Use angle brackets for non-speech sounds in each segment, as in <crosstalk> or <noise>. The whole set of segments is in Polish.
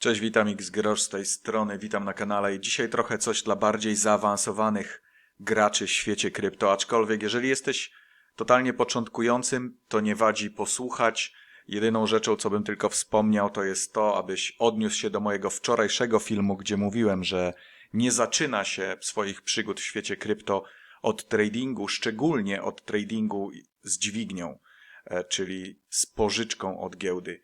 Cześć, witam X Grosz z tej strony, witam na kanale i dzisiaj trochę coś dla bardziej zaawansowanych graczy w świecie krypto, aczkolwiek jeżeli jesteś totalnie początkującym, to nie wadzi posłuchać. Jedyną rzeczą, co bym tylko wspomniał, to jest to, abyś odniósł się do mojego wczorajszego filmu, gdzie mówiłem, że nie zaczyna się swoich przygód w świecie krypto od tradingu, szczególnie od tradingu z dźwignią, e, czyli z pożyczką od giełdy.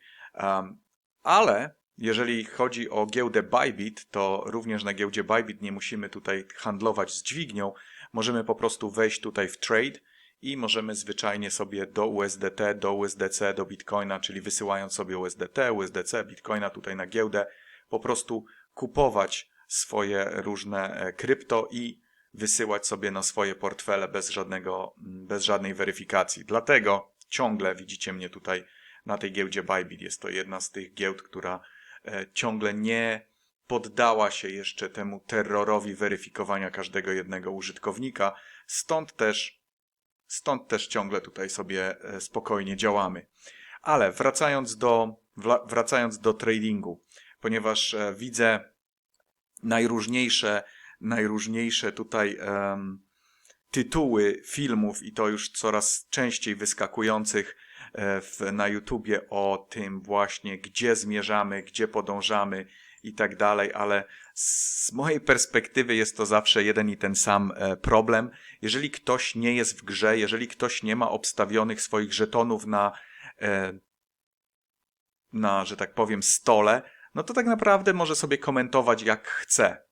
Ale jeżeli chodzi o giełdę Bybit, to również na giełdzie Bybit nie musimy tutaj handlować z dźwignią. Możemy po prostu wejść tutaj w trade i możemy zwyczajnie sobie do USDT, do USDC, do Bitcoina, czyli wysyłając sobie USDT, USDC, Bitcoina tutaj na giełdę, po prostu kupować swoje różne e, krypto i wysyłać sobie na swoje portfele bez żadnego, bez żadnej weryfikacji. Dlatego ciągle widzicie mnie tutaj na tej giełdzie Bybit. Jest to jedna z tych giełd, która ciągle nie poddała się jeszcze temu terrorowi weryfikowania każdego jednego użytkownika. Stąd też, stąd też ciągle tutaj sobie e, spokojnie działamy. Ale wracając do, wracając do tradingu, ponieważ e, widzę najróżniejsze, najróżniejsze tutaj em, tytuły filmów i to już coraz częściej wyskakujących e, w, na YouTubie o tym właśnie, gdzie zmierzamy, gdzie podążamy i tak dalej, ale z mojej perspektywy jest to zawsze jeden i ten sam e, problem. Jeżeli ktoś nie jest w grze, jeżeli ktoś nie ma obstawionych swoich żetonów na, e, na że tak powiem, stole, no to tak naprawdę może sobie komentować jak chce.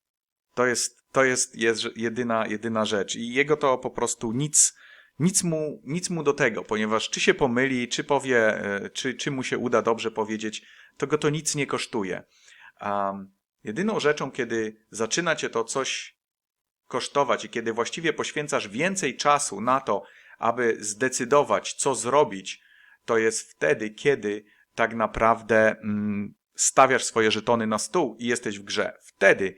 To jest, to jest, jest jedyna, jedyna rzecz. I jego to po prostu nic, nic, mu, nic mu do tego, ponieważ czy się pomyli, czy powie, e, czy, czy mu się uda dobrze powiedzieć, to go to nic nie kosztuje. Um, jedyną rzeczą, kiedy zaczyna cię to coś kosztować i kiedy właściwie poświęcasz więcej czasu na to, aby zdecydować, co zrobić, to jest wtedy, kiedy tak naprawdę mm, stawiasz swoje żetony na stół i jesteś w grze. Wtedy,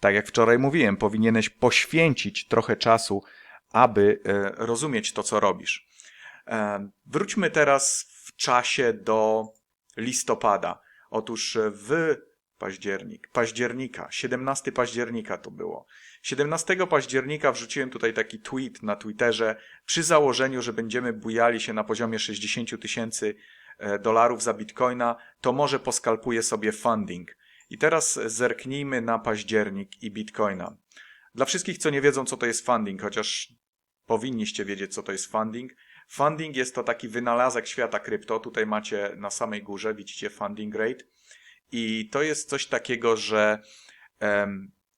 tak jak wczoraj mówiłem, powinieneś poświęcić trochę czasu, aby e, rozumieć to, co robisz. E, wróćmy teraz w czasie do listopada. Otóż w październik, października, 17 października to było. 17 października wrzuciłem tutaj taki tweet na Twitterze przy założeniu, że będziemy bujali się na poziomie 60 tysięcy e, dolarów za bitcoina, to może poskalpuję sobie funding. I teraz zerknijmy na październik i bitcoina. Dla wszystkich, co nie wiedzą, co to jest funding, chociaż powinniście wiedzieć, co to jest funding. Funding jest to taki wynalazek świata krypto. Tutaj macie na samej górze, widzicie funding rate. I to jest coś takiego, że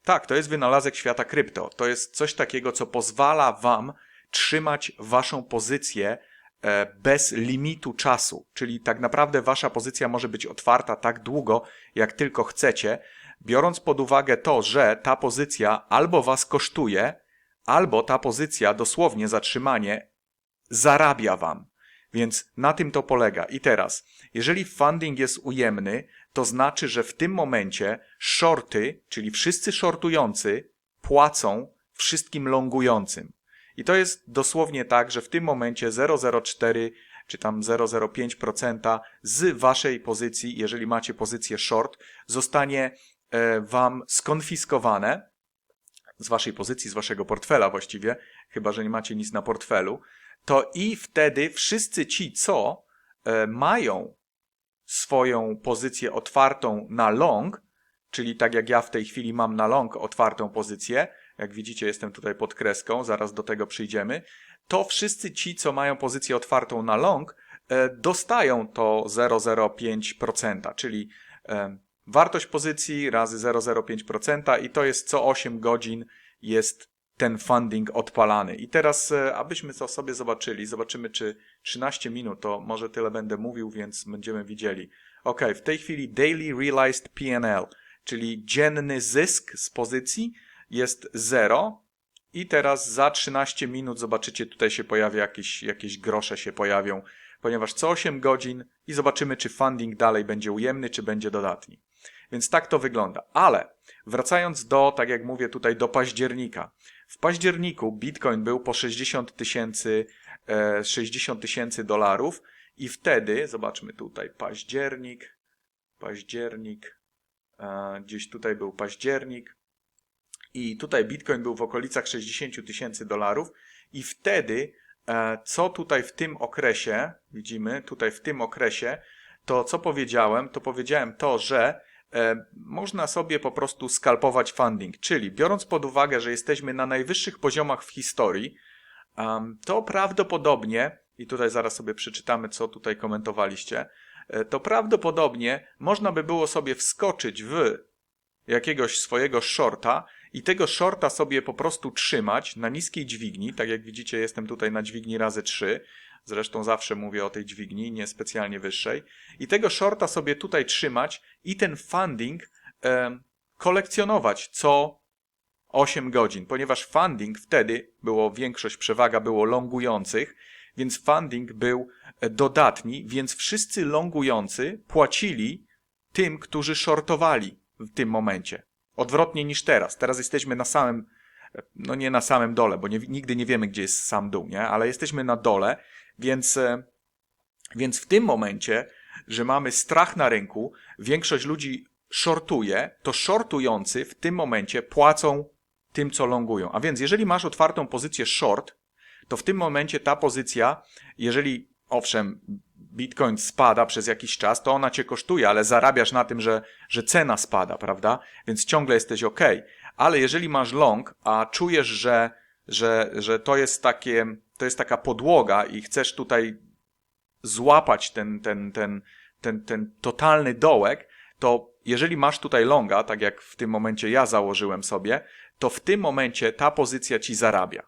tak, to jest wynalazek świata krypto. To jest coś takiego, co pozwala wam trzymać waszą pozycję e, bez limitu czasu. Czyli tak naprawdę wasza pozycja może być otwarta tak długo, jak tylko chcecie, biorąc pod uwagę to, że ta pozycja albo was kosztuje, albo ta pozycja, dosłownie zatrzymanie, zarabia wam. Więc na tym to polega. I teraz, jeżeli funding jest ujemny, to znaczy, że w tym momencie shorty, czyli wszyscy shortujący, płacą wszystkim longującym. I to jest dosłownie tak, że w tym momencie 0,04 czy tam 0,05% z waszej pozycji, jeżeli macie pozycję short, zostanie e, wam skonfiskowane z waszej pozycji, z waszego portfela właściwie, chyba że nie macie nic na portfelu, to i wtedy wszyscy ci, co e, mają swoją pozycję otwartą na long, czyli tak jak ja w tej chwili mam na long otwartą pozycję, jak widzicie jestem tutaj pod kreską, zaraz do tego przyjdziemy, to wszyscy ci, co mają pozycję otwartą na long, e, dostają to 0,05%, czyli e, wartość pozycji razy 0,05% i to jest co 8 godzin jest ten funding odpalany. I teraz, e, abyśmy to sobie zobaczyli, zobaczymy czy 13 minut, to może tyle będę mówił, więc będziemy widzieli. Ok, w tej chwili daily realized PNL, czyli dzienny zysk z pozycji jest 0 i teraz za 13 minut zobaczycie tutaj się pojawia jakieś, jakieś grosze się pojawią, ponieważ co 8 godzin i zobaczymy czy funding dalej będzie ujemny, czy będzie dodatni. Więc tak to wygląda. Ale wracając do, tak jak mówię tutaj, do października. W październiku Bitcoin był po 60 tysięcy 60 tysięcy dolarów i wtedy, zobaczmy tutaj, październik, październik, E, gdzieś tutaj był październik i tutaj Bitcoin był w okolicach 60 tysięcy dolarów i wtedy, e, co tutaj w tym okresie, widzimy, tutaj w tym okresie, to co powiedziałem, to powiedziałem to, że e, można sobie po prostu skalpować funding, czyli biorąc pod uwagę, że jesteśmy na najwyższych poziomach w historii, to prawdopodobnie, i tutaj zaraz sobie przeczytamy, co tutaj komentowaliście, e, to prawdopodobnie można by było sobie wskoczyć w jakiegoś swojego shorta i tego shorta sobie po prostu trzymać na niskiej dźwigni. Tak jak widzicie, jestem tutaj na dźwigni razy 3. Zresztą zawsze mówię o tej dźwigni, nie specjalnie wyższej. I tego shorta sobie tutaj trzymać i ten funding e, kolekcjonować co 8 godzin, ponieważ funding wtedy było większość, przewaga było longujących, więc funding był e, dodatni, więc wszyscy longujący płacili tym, którzy shortowali w tym momencie. Odwrotnie niż teraz. Teraz jesteśmy na samym, e, no nie na samym dole, bo nie, nigdy nie wiemy, gdzie jest sam dół, nie? Ale jesteśmy na dole, więc, e, więc w tym momencie, że mamy strach na rynku, większość ludzi shortuje, to shortujący w tym momencie płacą tym, co longują. A więc jeżeli masz otwartą pozycję short, to w tym momencie ta pozycja, jeżeli owszem, Bitcoin spada przez jakiś czas, to ona cię kosztuje, ale zarabiasz na tym, że, że cena spada, prawda? Więc ciągle jesteś ok. Ale jeżeli masz long, a czujesz, że, że, że to jest takie, to jest taka podłoga i chcesz tutaj złapać ten, ten, ten, ten, ten totalny dołek, to jeżeli masz tutaj longa, tak jak w tym momencie ja założyłem sobie, to w tym momencie ta pozycja ci zarabia.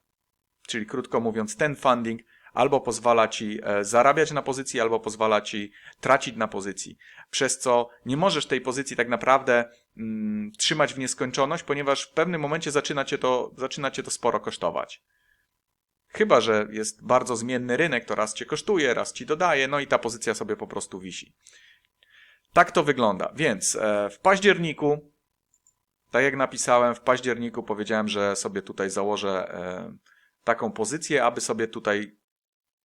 Czyli krótko mówiąc, ten funding albo pozwala ci e, zarabiać na pozycji, albo pozwala ci tracić na pozycji. Przez co nie możesz tej pozycji tak naprawdę mm, trzymać w nieskończoność, ponieważ w pewnym momencie zaczyna cię, to, zaczyna cię to sporo kosztować. Chyba, że jest bardzo zmienny rynek, to raz cię kosztuje, raz ci dodaje, no i ta pozycja sobie po prostu wisi. Tak to wygląda. Więc e, w październiku, tak jak napisałem, w październiku powiedziałem, że sobie tutaj założę e, taką pozycję, aby sobie tutaj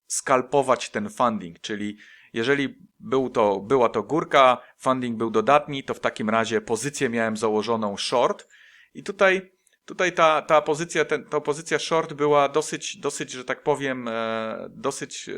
skalpować ten funding, czyli jeżeli był to, była to górka, funding był dodatni, to w takim razie pozycję miałem założoną short i tutaj, tutaj ta, ta pozycja, ten, ta pozycja short była dosyć, dosyć, że tak powiem, e, dosyć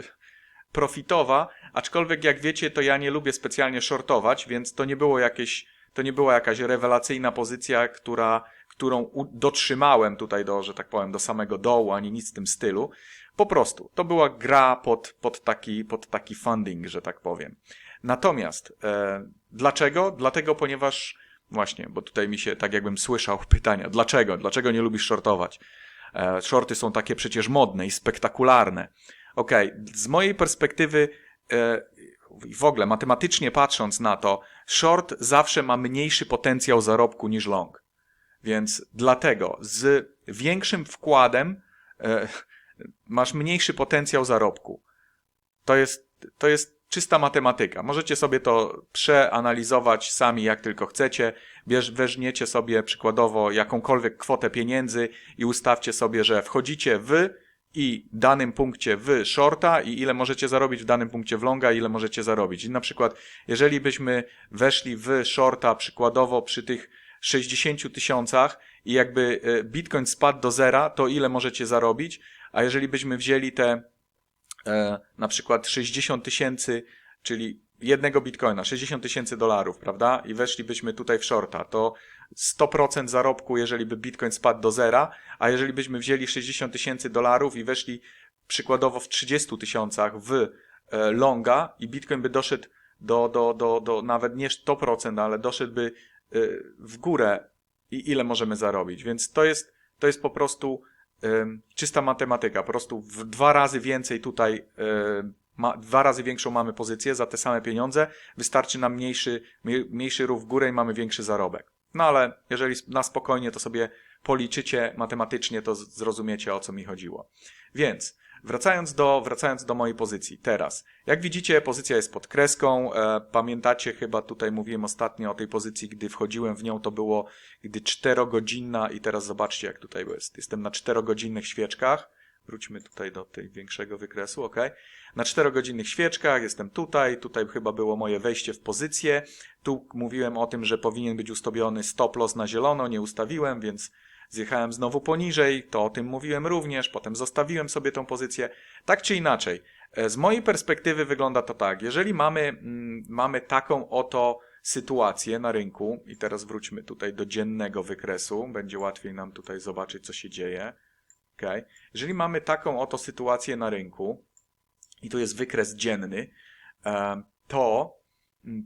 profitowa, aczkolwiek jak wiecie, to ja nie lubię specjalnie shortować, więc to nie było jakieś, to nie była jakaś rewelacyjna pozycja, która, którą dotrzymałem tutaj do, że tak powiem, do samego dołu, ani nic w tym stylu. Po prostu, to była gra pod, pod, taki, pod taki funding, że tak powiem. Natomiast, e, dlaczego? Dlatego, ponieważ, właśnie, bo tutaj mi się tak jakbym słyszał <laughs> pytania, dlaczego? Dlaczego nie lubisz shortować? E, shorty są takie przecież modne i spektakularne. Okej, okay. z mojej perspektywy e, w ogóle matematycznie patrząc na to, short zawsze ma mniejszy potencjał zarobku niż long. Więc dlatego z większym wkładem e, <laughs> masz mniejszy potencjał zarobku. To jest, to jest czysta matematyka. Możecie sobie to przeanalizować sami jak tylko chcecie. Bierz, weźmiecie sobie przykładowo jakąkolwiek kwotę pieniędzy i ustawcie sobie, że wchodzicie w i danym punkcie w shorta i ile możecie zarobić w danym punkcie w longa, ile możecie zarobić. I na przykład, jeżeli byśmy weszli w shorta przykładowo przy tych 60 tysiącach i jakby e, Bitcoin spadł do zera, to ile możecie zarobić? A jeżeli byśmy wzięli te e, na przykład 60 tysięcy, czyli jednego bitcoina, 60 tysięcy dolarów, prawda? I weszlibyśmy tutaj w shorta, to 100% zarobku, jeżeli by bitcoin spadł do zera, a jeżeli byśmy wzięli 60 tysięcy dolarów i weszli przykładowo w 30 tysiącach w e, longa i bitcoin by doszedł do, do, do, do nawet nie 100%, ale doszedłby e, w górę i ile możemy zarobić. Więc to jest, to jest po prostu czysta matematyka. Po prostu w dwa razy więcej tutaj ma, dwa razy większą mamy pozycję za te same pieniądze, wystarczy nam mniejszy, mniejszy ruch w górę i mamy większy zarobek. No ale jeżeli na spokojnie to sobie policzycie matematycznie, to zrozumiecie o co mi chodziło. Więc wracając do, wracając do mojej pozycji teraz. Jak widzicie, pozycja jest pod kreską. E, pamiętacie, chyba tutaj mówiłem ostatnio o tej pozycji, gdy wchodziłem w nią, to było gdy czterogodzinna i teraz zobaczcie jak tutaj jest. Jestem na czterogodzinnych świeczkach Wróćmy tutaj do tej większego wykresu, ok? Na 4-godzinnych świeczkach jestem tutaj, tutaj chyba było moje wejście w pozycję. Tu mówiłem o tym, że powinien być ustawiony stop loss na zielono, nie ustawiłem, więc zjechałem znowu poniżej, to o tym mówiłem również, potem zostawiłem sobie tą pozycję. Tak czy inaczej, e, z mojej perspektywy wygląda to tak, jeżeli mamy, mm, mamy taką oto sytuację na rynku, i teraz wróćmy tutaj do dziennego wykresu, będzie łatwiej nam tutaj zobaczyć, co się dzieje. Okay. Jeżeli mamy taką oto sytuację na rynku, i tu jest wykres dzienny, to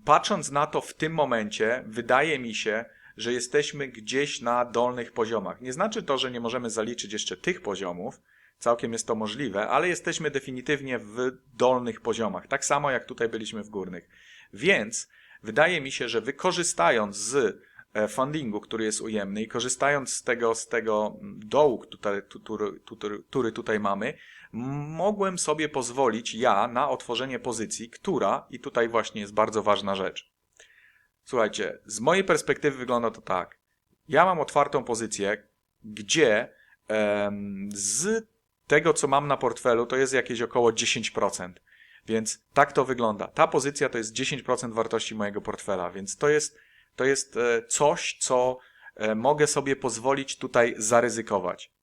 patrząc na to w tym momencie, wydaje mi się, że jesteśmy gdzieś na dolnych poziomach. Nie znaczy to, że nie możemy zaliczyć jeszcze tych poziomów, całkiem jest to możliwe, ale jesteśmy definitywnie w dolnych poziomach, tak samo jak tutaj byliśmy w górnych. Więc wydaje mi się, że wykorzystając z e, fundingu, który jest ujemny i korzystając z tego, z tego dołu, który, który, który tutaj mamy, mogłem sobie pozwolić ja na otworzenie pozycji, która, i tutaj właśnie jest bardzo ważna rzecz. Słuchajcie, z mojej perspektywy wygląda to tak. Ja mam otwartą pozycję, gdzie em, z tego, co mam na portfelu, to jest jakieś około 10%. Więc tak to wygląda. Ta pozycja to jest 10% wartości mojego portfela, więc to jest, to jest e, coś, co e, mogę sobie pozwolić tutaj zaryzykować.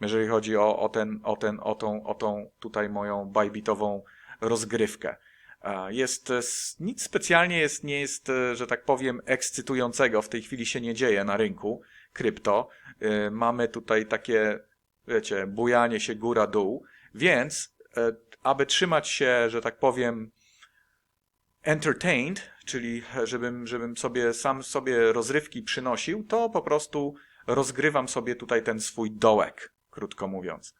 Jeżeli chodzi o, o, ten, o, ten, o, tą, o tą tutaj moją bajbitową rozgrywkę. E, Jest e, nic specjalnie jest, nie jest, e, że tak powiem, ekscytującego. W tej chwili się nie dzieje na rynku krypto. Mamy tutaj takie, wiecie, bujanie się góra-dół, więc aby trzymać się, że tak powiem, entertained, czyli żebym, żebym sobie sam sobie rozrywki przynosił, to po prostu rozgrywam sobie tutaj ten swój dołek, krótko mówiąc.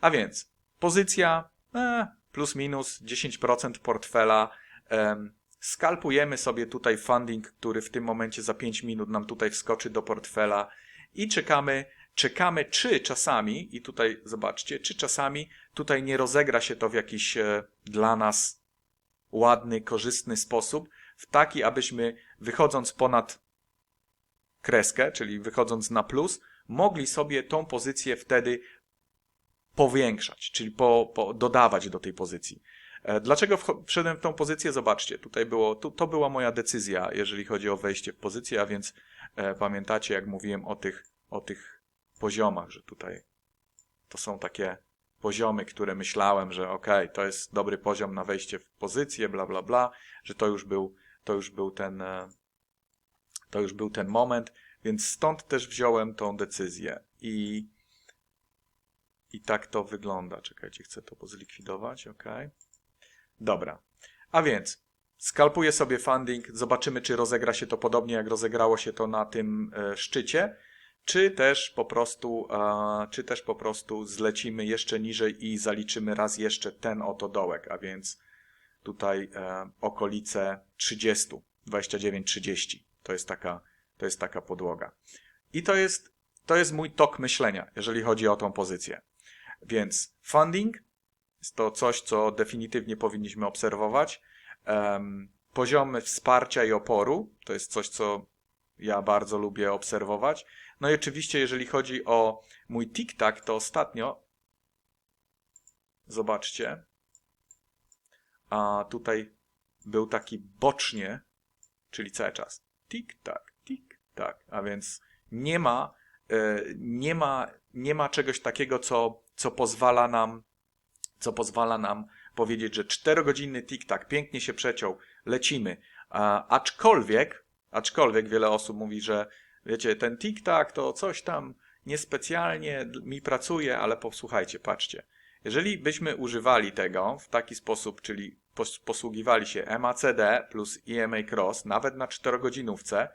A więc pozycja e, plus minus 10% portfela. Em, skalpujemy sobie tutaj funding, który w tym momencie za 5 minut nam tutaj wskoczy do portfela i czekamy, czekamy czy czasami, i tutaj zobaczcie, czy czasami tutaj nie rozegra się to w jakiś e, dla nas ładny, korzystny sposób, w taki, abyśmy wychodząc ponad kreskę, czyli wychodząc na plus, mogli sobie tą pozycję wtedy powiększać, czyli po, po, dodawać do tej pozycji. E, Dlaczego wszedłem w tą pozycję? Zobaczcie, tutaj było, tu, to była moja decyzja, jeżeli chodzi o wejście w pozycję, a więc e, pamiętacie, jak mówiłem o tych, o tych poziomach, że tutaj to są takie poziomy, które myślałem, że ok, to jest dobry poziom na wejście w pozycję, bla, bla, bla, że to już był, to już był ten, e, to już był ten moment, więc stąd też wziąłem tą decyzję i i tak to wygląda. Czekajcie, chcę to pozlikwidować, ok. Dobra. A więc skalpuję sobie funding, zobaczymy, czy rozegra się to podobnie, jak rozegrało się to na tym e, szczycie, czy też po prostu, e, czy też po prostu zlecimy jeszcze niżej i zaliczymy raz jeszcze ten oto dołek, a więc tutaj e, okolice 30, 29-30. To jest taka, to jest taka podłoga. I to jest, to jest mój tok myślenia, jeżeli chodzi o tą pozycję. Więc funding jest to coś, co definitywnie powinniśmy obserwować. Em, poziomy wsparcia i oporu to jest coś, co ja bardzo lubię obserwować. No i oczywiście, jeżeli chodzi o mój TikTok, to ostatnio zobaczcie, a tutaj był taki bocznie, czyli cały czas tik-tak, tik-tak, a więc nie ma, e, nie ma, nie ma czegoś takiego, co, co pozwala nam, co pozwala nam powiedzieć, że 4-godzinny tik-tak pięknie się przeciął, lecimy. Aczkolwiek, aczkolwiek wiele osób mówi, że wiecie, ten tik-tak to coś tam niespecjalnie mi pracuje, ale posłuchajcie, patrzcie. Jeżeli byśmy używali tego w taki sposób, czyli pos- posługiwali się MACD plus EMA Cross, nawet na 4-godzinówce,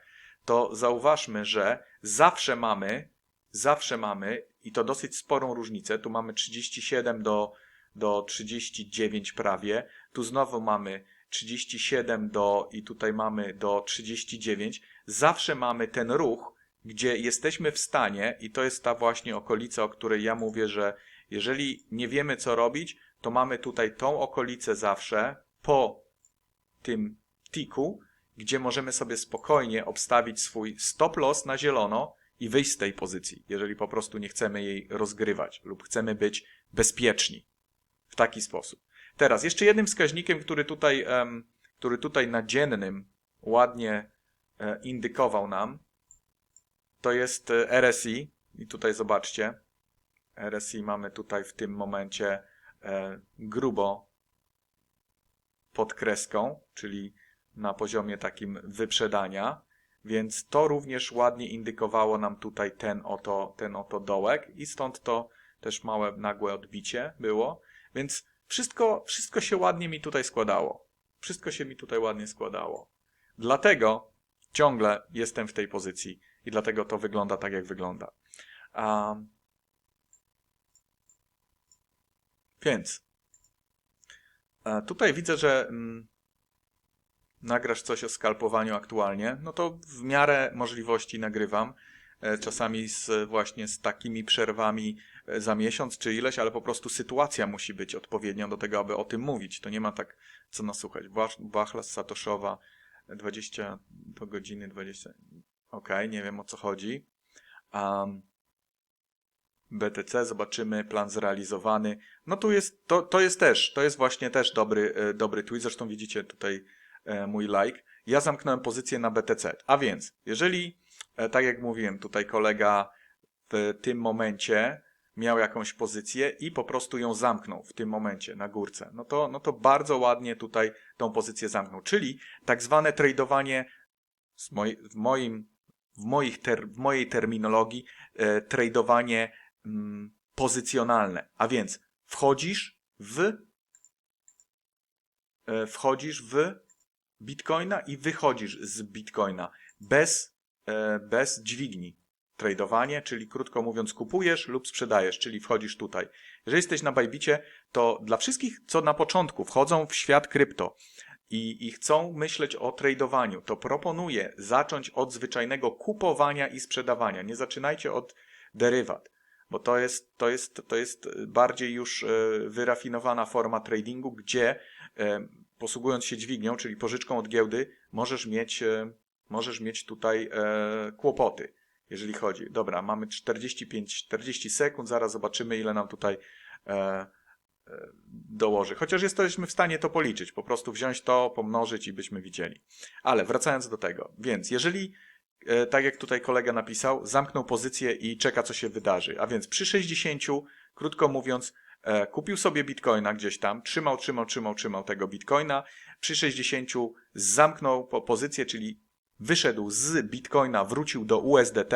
to zauważmy, że zawsze mamy, zawsze mamy, i to dosyć sporą różnicę, tu mamy 37 do, do 39 prawie, tu znowu mamy 37 do, i tutaj mamy do 39, zawsze mamy ten ruch, gdzie jesteśmy w stanie, i to jest ta właśnie okolica, o której ja mówię, że jeżeli nie wiemy co robić, to mamy tutaj tą okolicę zawsze po tym tiku, gdzie możemy sobie spokojnie obstawić swój stop loss na zielono i wyjść z tej pozycji, jeżeli po prostu nie chcemy jej rozgrywać lub chcemy być bezpieczni w taki sposób. Teraz jeszcze jednym wskaźnikiem, który tutaj, który tutaj na dziennym ładnie e, indykował nam, to jest e, RSI. I tutaj zobaczcie, RSI mamy tutaj w tym momencie e, grubo pod kreską, czyli na poziomie takim wyprzedania, więc to również ładnie indykowało nam tutaj ten oto, ten oto dołek i stąd to też małe nagłe odbicie było, więc wszystko, wszystko się ładnie mi tutaj składało. Wszystko się mi tutaj ładnie składało. Dlatego ciągle jestem w tej pozycji i dlatego to wygląda tak, jak wygląda. Więc e, tutaj widzę, że mm, nagrasz coś o skalpowaniu aktualnie, no to w miarę możliwości nagrywam. E, Czasami z, właśnie z takimi przerwami e, za miesiąc czy ileś, ale po prostu sytuacja musi być odpowiednia do tego, aby o tym mówić. To nie ma tak co nasłuchać. Bachlas Satoszowa 20 do godziny 20. Ok, nie wiem o co chodzi. Um, BTC, zobaczymy, plan zrealizowany. No tu jest, to, to jest też, to jest właśnie też dobry, e, dobry tweet. Zresztą widzicie tutaj e, mój like. Ja zamknąłem pozycję na BTC. A więc, jeżeli, e, tak jak mówiłem, tutaj kolega w tym momencie miał jakąś pozycję i po prostu ją zamknął w tym momencie na górce, no to, no to bardzo ładnie tutaj tą pozycję zamknął. Czyli tak zwane tradowanie moi, w, moim, w, moich ter, w mojej terminologii e, tradowanie mm, pozycjonalne. A więc wchodzisz w e, wchodzisz w Bitcoina i wychodzisz z Bitcoina bez, e, bez dźwigni. Tradowanie, czyli krótko mówiąc, kupujesz lub sprzedajesz, czyli wchodzisz tutaj. Jeżeli jesteś na Bajbicie, to dla wszystkich, co na początku wchodzą w świat krypto i, i chcą myśleć o tradowaniu, to proponuję zacząć od zwyczajnego kupowania i sprzedawania. Nie zaczynajcie od derywat, bo to jest, to jest, to jest bardziej już e, wyrafinowana forma tradingu, gdzie e, posługując się dźwignią, czyli pożyczką od giełdy, możesz mieć, e, możesz mieć tutaj kłopoty jeżeli chodzi. Dobra, mamy 45-40 sekund, zaraz zobaczymy, ile nam tutaj e, e, dołoży. Chociaż jesteśmy w stanie to policzyć, po prostu wziąć to, pomnożyć i byśmy widzieli. Ale wracając do tego, więc jeżeli, e, tak jak tutaj kolega napisał, zamknął pozycję i czeka, co się wydarzy, a więc przy 60, krótko mówiąc, e, kupił sobie bitcoina gdzieś tam, trzymał, trzymał, trzymał, trzymał tego bitcoina, przy 60 zamknął po pozycję, czyli wyszedł z Bitcoina, wrócił do USDT,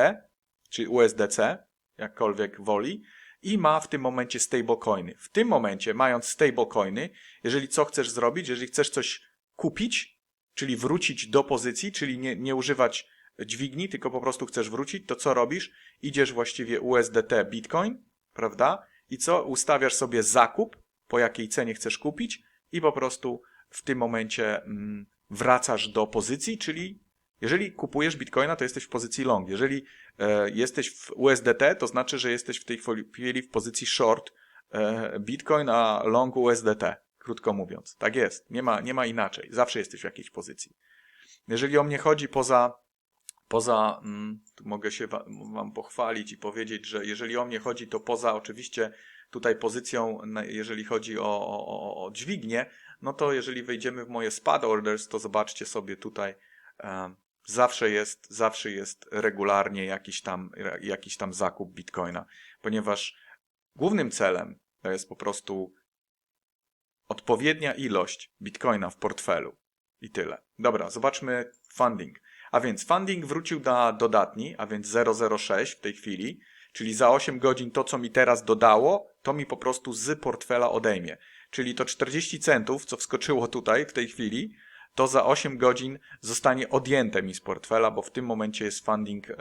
czy USDC, jakkolwiek woli, i ma w tym momencie stablecoiny. W tym momencie, mając stablecoiny, jeżeli co chcesz zrobić, jeżeli chcesz coś kupić, czyli wrócić do pozycji, czyli nie, nie używać dźwigni, tylko po prostu chcesz wrócić, to co robisz? Idziesz właściwie USDT Bitcoin, prawda? I co? Ustawiasz sobie zakup, po jakiej cenie chcesz kupić i po prostu w tym momencie mm, wracasz do pozycji, czyli jeżeli kupujesz bitcoina, to jesteś w pozycji long. Jeżeli e, jesteś w USDT, to znaczy, że jesteś w tej chwili w pozycji short e, bitcoin, a long USDT. Krótko mówiąc. Tak jest. Nie ma, nie ma inaczej. Zawsze jesteś w jakiejś pozycji. Jeżeli o mnie chodzi poza, poza mm, mogę się wam, pochwalić i powiedzieć, że jeżeli o mnie chodzi, to poza oczywiście tutaj pozycją, jeżeli chodzi o, o, o, dźwignię, no to jeżeli wejdziemy w moje SPAD orders, to zobaczcie sobie tutaj, zawsze jest, zawsze jest regularnie jakiś tam, jakiś tam zakup bitcoina, ponieważ głównym celem to jest po prostu odpowiednia ilość bitcoina w portfelu. I tyle. Dobra, zobaczmy funding. A więc funding wrócił na dodatni, a więc 006 w tej chwili, czyli za 8 godzin to, co mi teraz dodało, to mi po prostu z portfela odejmie. Czyli to 40 centów, co wskoczyło tutaj w tej chwili, to za 8 godzin zostanie odjęte mi z portfela, bo w tym momencie jest funding e,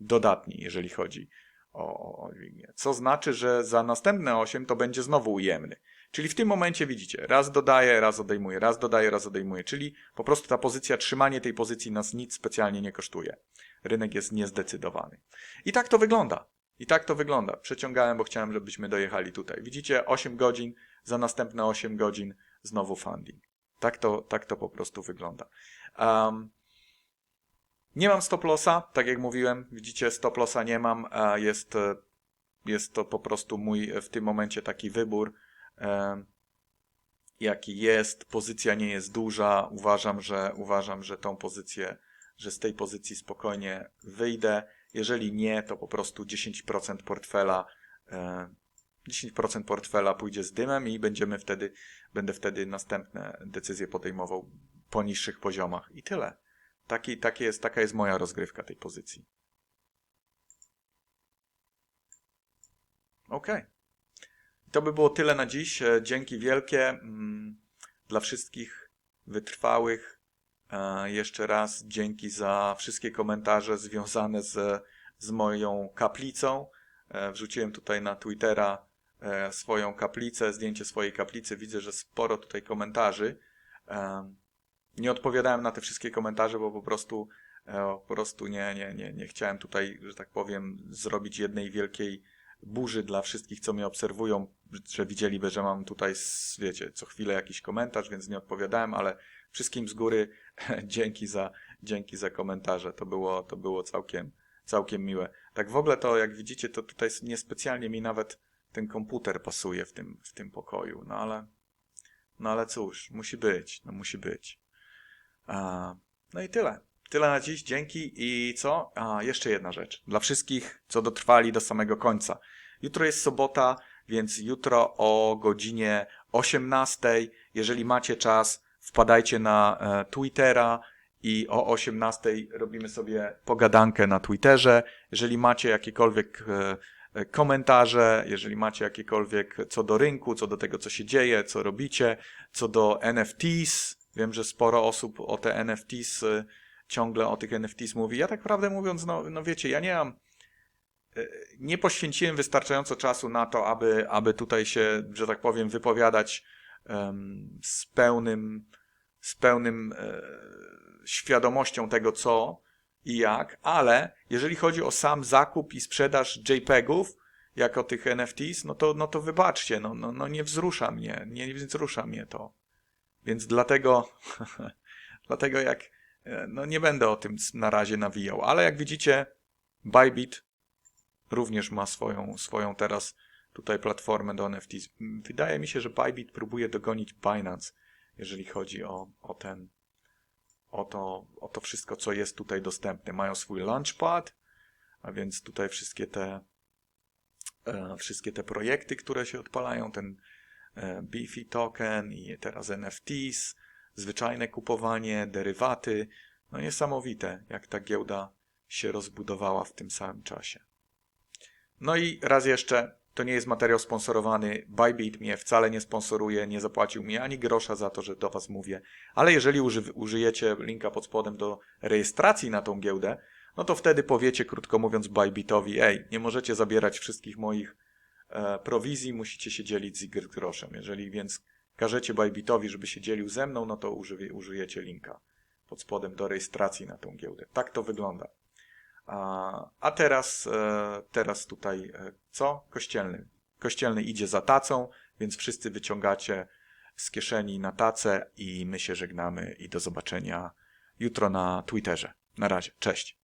dodatni, jeżeli chodzi o, o dźwignię. Co znaczy, że za następne 8 to będzie znowu ujemny. Czyli w tym momencie widzicie, raz dodaję, raz odejmuję, raz dodaję, raz odejmuję. Czyli po prostu ta pozycja, trzymanie tej pozycji nas nic specjalnie nie kosztuje. Rynek jest niezdecydowany. I tak to wygląda. I tak to wygląda. Przeciągałem, bo chciałem, żebyśmy dojechali tutaj. Widzicie, 8 godzin, za następne 8 godzin znowu funding. Tak to, tak to po prostu wygląda. Um, Nie mam stop lossa, tak jak mówiłem, widzicie, stop lossa nie mam, jest, e, jest to po prostu mój w tym momencie taki wybór, jaki jest. Pozycja nie jest duża, uważam, że uważam, że tą pozycję, że z tej pozycji spokojnie wyjdę. Jeżeli nie, to po prostu 10% portfela, e, 10% portfela pójdzie z dymem i będziemy wtedy, będę wtedy następne decyzje podejmował po niższych poziomach. I tyle. Taki, taki jest, taka jest moja rozgrywka tej pozycji. Ok. To by było tyle na dziś. E, Dzięki wielkie mm, dla wszystkich wytrwałych. E, Jeszcze raz dzięki za wszystkie komentarze związane z, z moją kaplicą. E, Wrzuciłem tutaj na Twittera swoją kaplicę, zdjęcie swojej kaplicy. Widzę, że sporo tutaj komentarzy. Nie odpowiadałem na te wszystkie komentarze, bo po prostu, po prostu nie, nie, nie, nie chciałem tutaj, że tak powiem, zrobić jednej wielkiej burzy dla wszystkich, co mnie obserwują, że widzieliby, że mam tutaj, wiecie, co chwilę jakiś komentarz, więc nie odpowiadałem, ale wszystkim z góry <laughs> dzięki za, dzięki za komentarze. To było, to było całkiem, całkiem miłe. Tak w ogóle to, jak widzicie, to tutaj niespecjalnie mi nawet ten komputer pasuje w tym, w tym pokoju, no ale, no ale cóż, musi być, no musi być. A, no i tyle. Tyle na dziś, dzięki i co? A, jeszcze jedna rzecz. Dla wszystkich, co dotrwali do samego końca. Jutro jest sobota, więc jutro o godzinie 18, jeżeli macie czas, wpadajcie na e, Twittera i o 18 robimy sobie pogadankę na Twitterze. Jeżeli macie jakiekolwiek e, e, komentarze, jeżeli macie jakiekolwiek co do rynku, co do tego, co się dzieje, co robicie, co do NFTs, wiem, że sporo osób o te NFTs ciągle o tych NFTs mówi. Ja tak prawdę mówiąc, no, no wiecie, ja nie mam nie poświęciłem wystarczająco czasu na to, aby, aby tutaj się, że tak powiem, wypowiadać em, z pełnym, z pełnym e, świadomością tego, co i jak, ale jeżeli chodzi o sam zakup i sprzedaż JPEGów, jako tych NFTs, no to, no to wybaczcie, no, no, no nie wzrusza mnie, nie wzrusza mnie to. Więc dlatego, <laughs> dlatego jak, e, no nie będę o tym na razie nawijał, ale jak widzicie, Bybit również ma swoją, swoją teraz tutaj platformę do NFTs. Wydaje mi się, że Bybit próbuje dogonić Binance, jeżeli chodzi o, o ten, o to, o to wszystko, co jest tutaj dostępne. Mają swój launchpad, a więc tutaj wszystkie te, e, wszystkie te projekty, które się odpalają, ten e, Beefy token i teraz NFTs, zwyczajne kupowanie, derywaty. No niesamowite, jak ta giełda się rozbudowała w tym samym czasie. No i raz jeszcze, to nie jest materiał sponsorowany. Bybit mnie wcale nie sponsoruje, nie zapłacił mi ani grosza za to, że do Was mówię. Ale jeżeli uży, użyjecie linka pod spodem do rejestracji na tą giełdę, no to wtedy powiecie, krótko mówiąc, Bybitowi, ej, nie możecie zabierać wszystkich moich e, prowizji, musicie się dzielić z Y groszem. Jeżeli więc każecie Bybitowi, żeby się dzielił ze mną, no to użyjecie linka pod spodem do rejestracji na tą giełdę. Tak to wygląda. A, teraz, e, teraz tutaj e, co? Kościelny. Kościelny idzie za tacą, więc wszyscy wyciągacie z kieszeni na tacę i my się żegnamy i do zobaczenia jutro na Twitterze. Na razie, cześć.